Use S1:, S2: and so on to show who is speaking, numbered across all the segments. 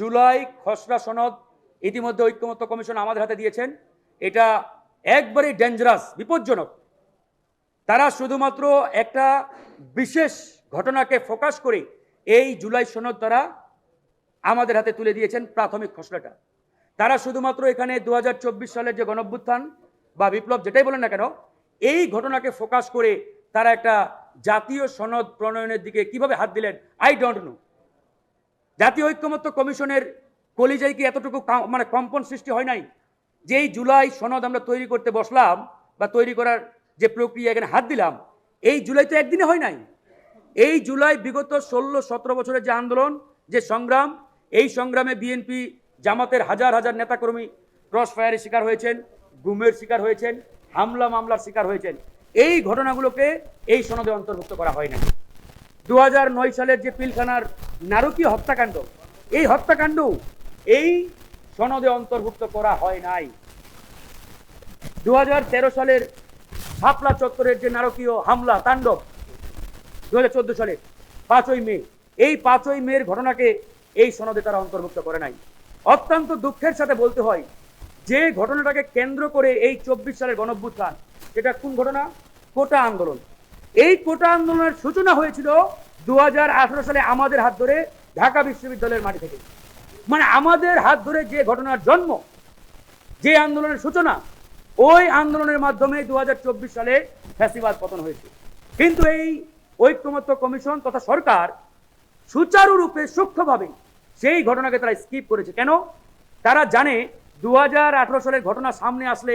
S1: জুলাই খসড়া সনদ ইতিমধ্যে ঐক্যমত্য কমিশন আমাদের হাতে দিয়েছেন। এটা একবারেই ডেঞ্জারাস বিপজ্জনক। তারা শুধুমাত্র একটা বিশেষ ঘটনাকে ফোকাস করে এই জুলাই সনদ তারা আমাদের হাতে তুলে দিয়েছেন প্রাথমিক খসড়াটা। তারা শুধুমাত্র এখানে দু হাজার চব্বিশ সালের যে গণভ্যুত্থান বা বিপ্লব যেটাই বলেন না কেন, এই ঘটনাকে ফোকাস করে তারা একটা জাতীয় সনদ প্রণয়নের দিকে কীভাবে হাত দিলেন আই ডোন্ট নো জাতীয় ঐক্যমত্য কমিশনের কলিজায় কি এতটুকু মানে কম্পন সৃষ্টি হয় নাই? যে জুলাই সনদ আমরা তৈরি করতে বসলাম বা তৈরি করার যে প্রক্রিয়া এখানে হাত দিলাম, এই জুলাই তো একদিনে হয় নাই। এই জুলাই বিগত ষোলো সতেরো বছরের যে আন্দোলন, যে সংগ্রাম, এই সংগ্রামে বিএনপি জামাতের হাজার হাজার নেতাকর্মী ক্রস ফায়ারের শিকার হয়েছেন, গুমের শিকার হয়েছেন, হামলা মামলার শিকার হয়েছেন। এই ঘটনাগুলোকে এই সনদে অন্তর্ভুক্ত করা হয় না দু সালের যে পিলখানার নারকীয় হত্যাকাণ্ড। এই হত্যাকাণ্ড এই সনদে অন্তর্ভুক্ত করা হয় নাই। দু হাজার তেরো সালের শাপলা চত্বরের যে নারকীয় হামলা, তাণ্ডব দু হাজার সালে পাঁচই মে, এই পাঁচই মের ঘটনাকে এই সনদে তারা অন্তর্ভুক্ত করে নাই। অত্যন্ত দুঃখের সাথে বলতে হয়, যে ঘটনাটাকে কেন্দ্র করে এই চব্বিশ সালের গণভ্যুত্থান এটা কোন ঘটনা? কোটা আন্দোলন। এই কোটা আন্দোলনের সূচনা হয়েছিল দু হাজার আঠারো সালে আমাদের হাত ধরে ঢাকা বিশ্ববিদ্যালয়ের মাটি থেকে। মানে আমাদের হাত ধরে যে ঘটনার জন্ম, যে আন্দোলনের সূচনা, ওই আন্দোলনের মাধ্যমে দু হাজার চব্বিশ সালে ফ্যাসিবাদ পতন হয়েছে। কিন্তু এই ঐক্যমত্য কমিশন তথা সরকার সুচারুরূপে সূক্ষ্মভাবে সেই ঘটনাকে তারা স্কিপ করেছে। কেন? তারা জানে দু হাজার আঠারো সালের ঘটনা সামনে আসলে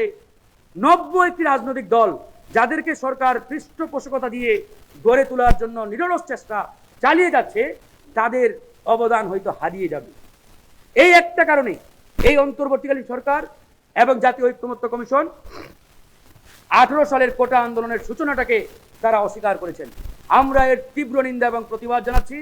S1: নব্য একটি রাজনৈতিক দল যাদেরকে সরকার পৃষ্ঠপোষকতা দিয়ে গড়ে তোলার জন্য নিরলস চেষ্টা চালিয়ে যাচ্ছে, তাদের অবদান হয়তো হারিয়ে যাবে। এই একটা কারণে এই অন্তর্বর্তীকালীন সরকার এবং জাতীয় ঐক্যমত্য কমিশন আঠেরো সালের কোটা আন্দোলনের সূচনাটাকে তারা অস্বীকার করেছেন। আমরা এর তীব্র নিন্দা এবং প্রতিবাদ জানাচ্ছি।